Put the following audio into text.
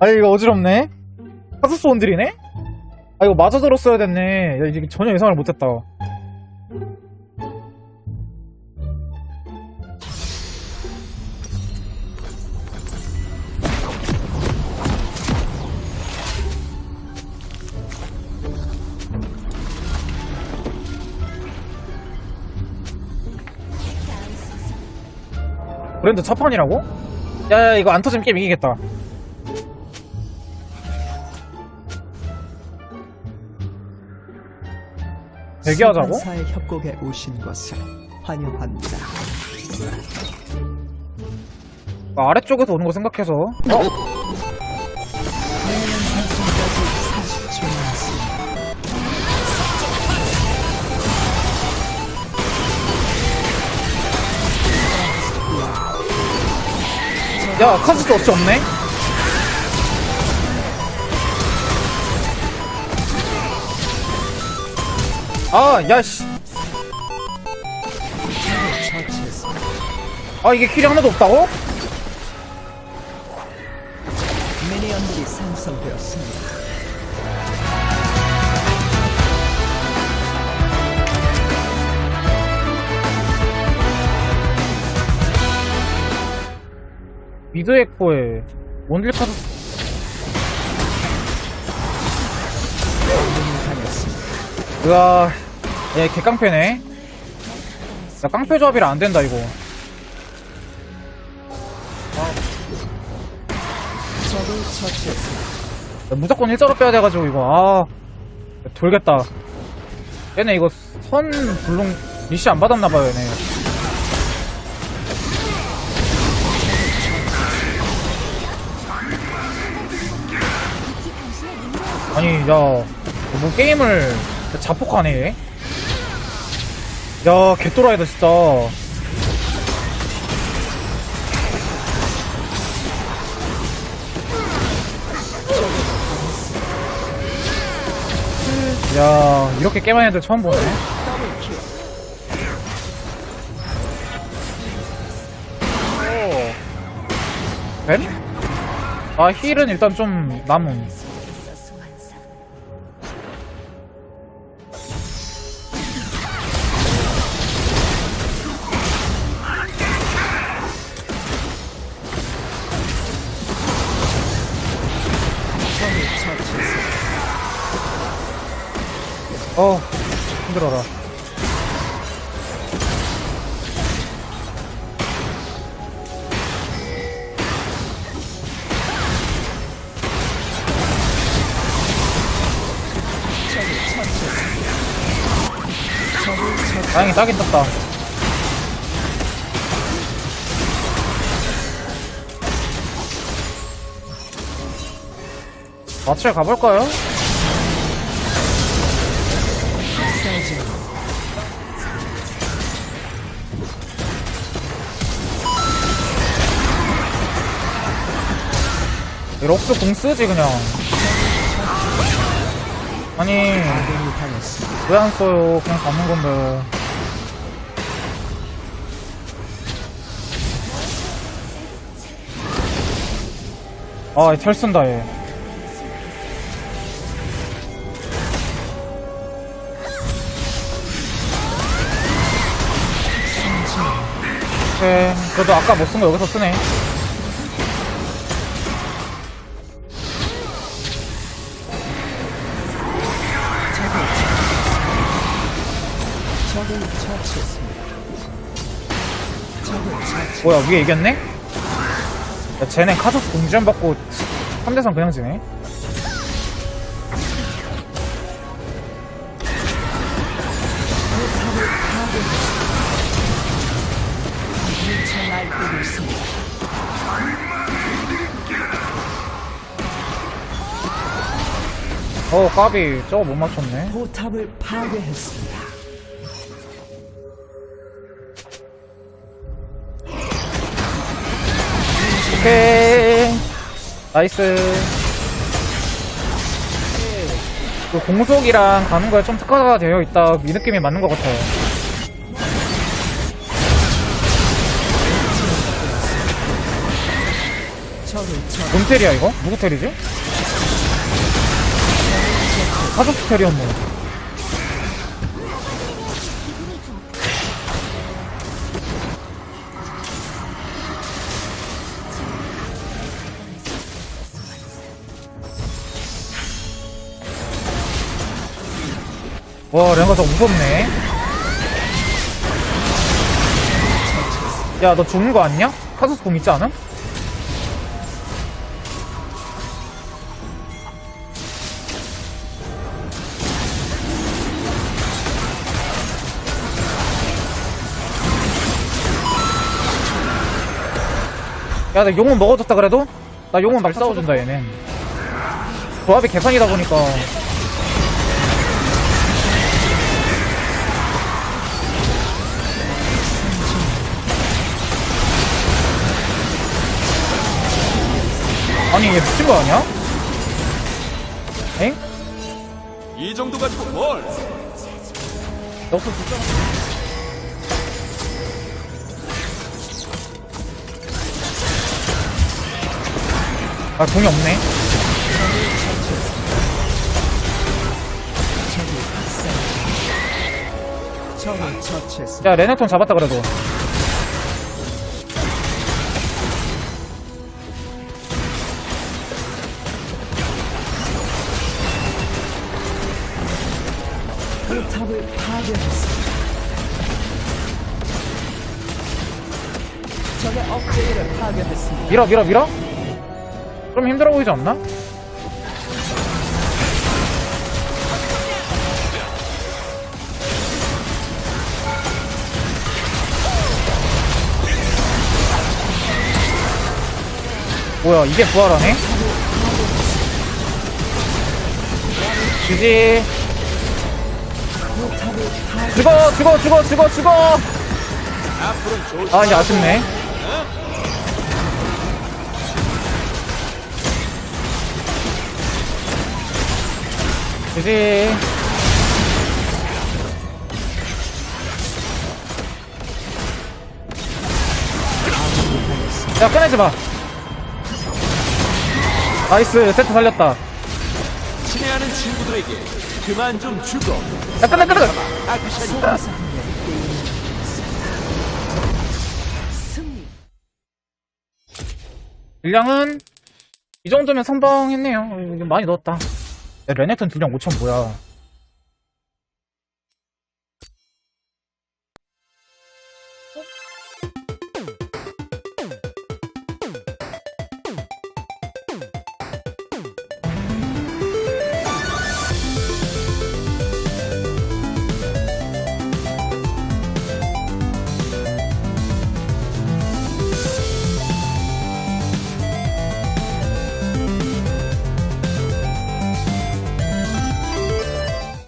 아 이거 어지럽네 카스스 원딜이네? 아 이거 맞아 들었어야 됐네 야 이게 전혀 예상을 못했다 브랜드 첫판이라고? 야야 이거 안 터지면 게임 이기겠다 대기하자고? 사의 협곡에 오신 것을 환영합니다. 아, 아래쪽에서 오는 거 생각해서 어? 야 카스도 없이 없네? 아 야씨. 아 이게 킬이 하나도 없다고? 미니언들이 생성되었습니다. 미드 에코에 원딜 당했습니다. 으아 얘 개깡패네 야 깡패 조합이라 안 된다 이거. 야, 무조건 일자로 빼야 돼가지고 이거 아 돌겠다 얘네 이거 선 불능 리시 안 받았나봐요 얘네 아니 야뭐 게임을 자폭하네 얘. 야 개또라이다 진짜 야 이렇게 게임하는 애들 처음 보네 오. 뱀? 아 힐은 일단 좀 남음 힘들어라. 다행히 딱이 떴다 마칠 가볼까요? 럭스 공 쓰지 그냥. 아니. 왜 안 써요. 그냥 잡는 건데. 아잘 쓴다 얘. 오케이 그래도 아까 못 쓴 거 여기서 쓰네 뭐야 위에 이겼네? 야 쟤네 카소스 공지전 받고 3대3 그냥 지네. 어 까비 저거 못 맞췄네 포탑을 파괴했습니다. 나이스 그 공속이랑 가는 거에 좀 특화가 되어 있다 이 느낌이 맞는 것 같아요 뭔 텔이야 이거? 누구 텔이지? 카조스 텔이었네 와 랭가서 무섭네 야 너 죽는 거 아니냐? 카조스 공 있지 않음? 야, 나 용은 먹어줬다 그래도? 나 용은 날 싸워준다, 얘네. 조합이 개판이다 보니까. 아니, 얘 미친 거 아니야? 엥? 이 정도 가지고 뭘? 럭스 진짜. 아, 공이 없네. 처치했습니다. 야, 레네톤 잡았다 그래도. 포탑을 파괴했습니다. 적의 업그레이드를 파괴했습니다. 밀어, 밀어, 밀어? 좀 힘들어 보이지 않나? 뭐야, 이게 부활하네? 지지. 죽어, 죽어, 죽어, 죽어, 죽어! 아, 이제 아쉽네. 그지. 야, 꺼내지 마. 나이스, 세트 살렸다. 친구들에게 그만 좀 죽어. 끝내! 아크샤니까 승리. 딜량은 이 정도면 선방했네요. 많이 넣었다. 야, 레넥톤 딜량 5천 뭐야.